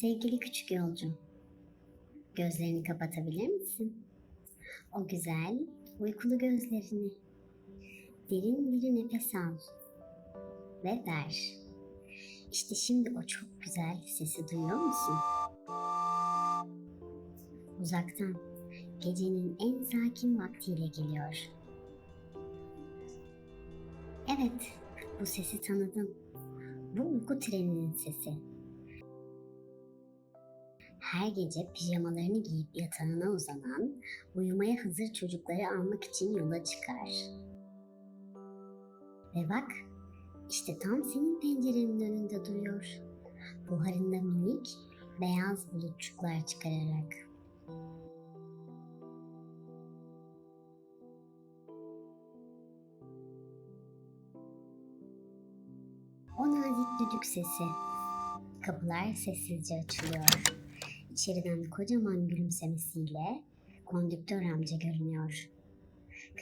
Sevgili küçük yolcu, gözlerini kapatabilir misin? O güzel, uykulu gözlerini. Derin bir nefes al ve ver. İşte şimdi o çok güzel sesi duyuyor musun? Uzaktan, gecenin en sakin vaktiyle geliyor. Evet, bu sesi tanıdım. Bu uyku treninin sesi. Her gece pijamalarını giyip yatağına uzanan, uyumaya hazır çocukları almak için yola çıkar. Ve bak, işte tam senin pencerenin önünde duruyor. Buharında minik, beyaz bulutçuklar çıkararak. O nazik düdük sesi. Kapılar sessizce açılıyor. İçeriden kocaman gülümsemesiyle kondüktör amca görünüyor.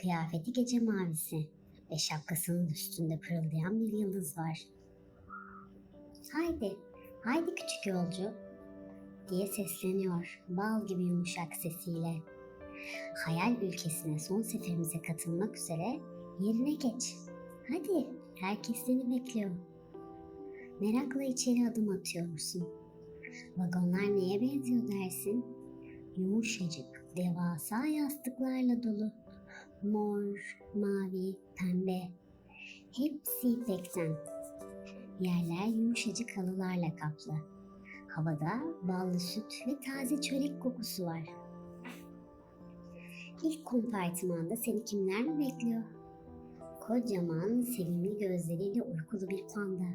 Kıyafeti gece mavisi ve şapkasının üstünde pırıldayan bir yıldız var. Haydi, haydi küçük yolcu diye sesleniyor bal gibi yumuşak sesiyle. Hayal ülkesine son seferimize katılmak üzere yerine geç. Hadi, herkes seni bekliyor. Merakla içeri adım atıyorsun. Vagonlar neye benziyor dersin? Yumuşacık, devasa yastıklarla dolu. Mor, mavi, pembe. Hepsi ipekten. Yerler yumuşacık halılarla kaplı. Havada ballı süt ve taze çörek kokusu var. İlk kompartımanda seni kimler mi bekliyor? Kocaman, sevimli gözleriyle uykulu bir panda.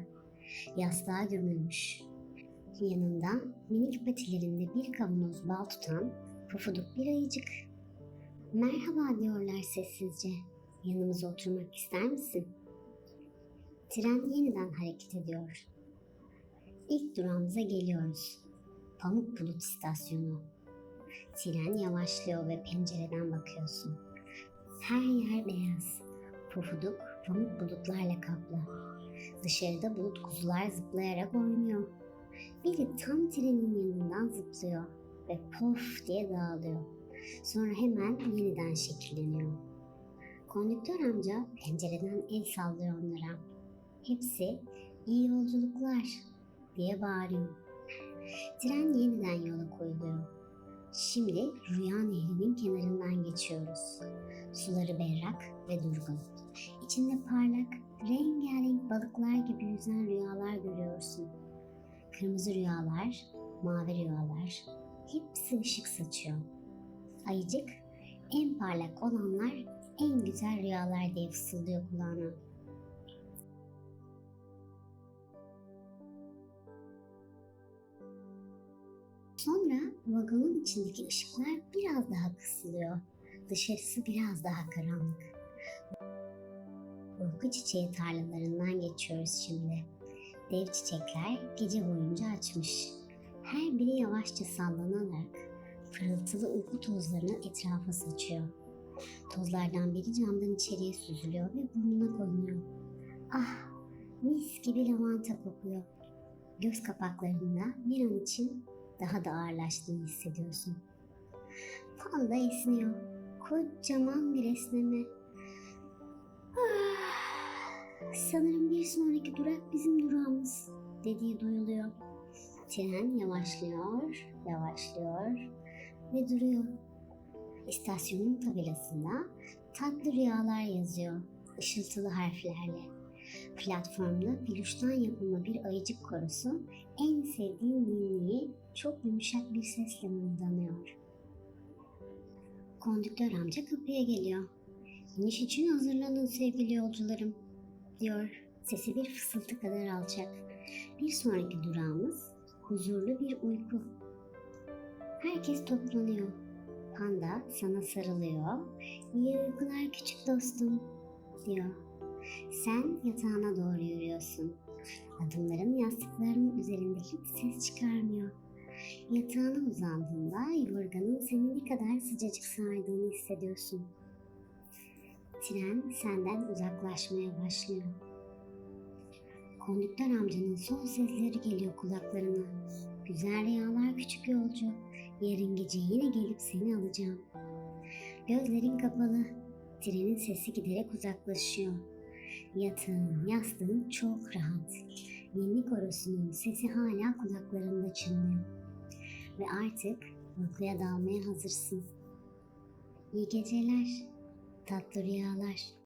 Yastığa gömülmüş. Yanında minik patilerinde bir kavanoz bal tutan pufuduk bir ayıcık. Merhaba diyorlar sessizce. Yanımıza oturmak ister misin? Tren yeniden hareket ediyor. İlk durağımıza geliyoruz. Pamuk Bulut İstasyonu. Tren yavaşlıyor ve pencereden bakıyorsun. Her yer beyaz. Pufuduk pamuk bulutlarla kaplı. Dışarıda bulut kuzular zıplayarak oynuyor. Biri tam trenin yanından zıplıyor ve pof diye dağılıyor. Sonra hemen yeniden şekilleniyor. Kondüktör amca pencereden el sallıyor onlara. Hepsi iyi yolculuklar diye bağırıyor. Tren yeniden yola koyuluyor. Şimdi Rüya Nehri'nin kenarından geçiyoruz. Suları berrak ve durgun. İçinde parlak, rengarenk balıklar gibi yüzen rüyalar görüyorsun. Kırmızı rüyalar, mavi rüyalar, hepsi ışık saçıyor. Ayıcık, en parlak olanlar en güzel rüyalar diye fısıldıyor kulağına. Sonra vagonun içindeki ışıklar biraz daha kısılıyor. Dışarısı biraz daha karanlık. Uyku çiçeği tarlalarından geçiyoruz şimdi. Dev çiçekler gece boyunca açmış. Her biri yavaşça sallanarak pırıltılı uyku tozlarını etrafa saçıyor. Tozlardan biri camdan içeriye süzülüyor ve burnuna konuyor. Ah, mis gibi lavanta kokuyor. Göz kapaklarında bir an için daha da ağırlaştığını hissediyorsun. Panda esniyor. Kocaman bir esneme. Sanırım bir sonraki durak bizim durağımız dediği duyuluyor. Tren yavaşlıyor, yavaşlıyor ve duruyor. İstasyonun tabelasında tatlı rüyalar yazıyor ışıltılı harflerle. Platformda peluştan yapılma bir ayıcık korusu en sevdiğim ninniyi çok yumuşak bir sesle mırıldanıyor. Kondüktör amca kapıya geliyor. İniş için hazırlanın sevgili yolcularım, diyor. Sesi bir fısıltı kadar alçak. Bir sonraki durağımız huzurlu bir uyku. Herkes toplanıyor. Panda sana sarılıyor. İyi uykular küçük dostum, diyor. Sen yatağına doğru yürüyorsun. Adımların yastıklarının üzerinde hiç ses çıkarmıyor. Yatağına uzandığında yorganın seni ne kadar sıcacık sardığını hissediyorsun. Tren senden uzaklaşmaya başlıyor. Kondüktör amcanın son sesleri geliyor kulaklarına. Güzel rüyalar küçük yolcu. Yarın gece yine gelip seni alacağım. Gözlerin kapalı. Trenin sesi giderek uzaklaşıyor. Yatağın, yastığın çok rahat. Ninni korosunun sesi hala kulaklarında çınlıyor. Ve artık uykuya dalmaya hazırsın. İyi geceler, tatlı rüyalar.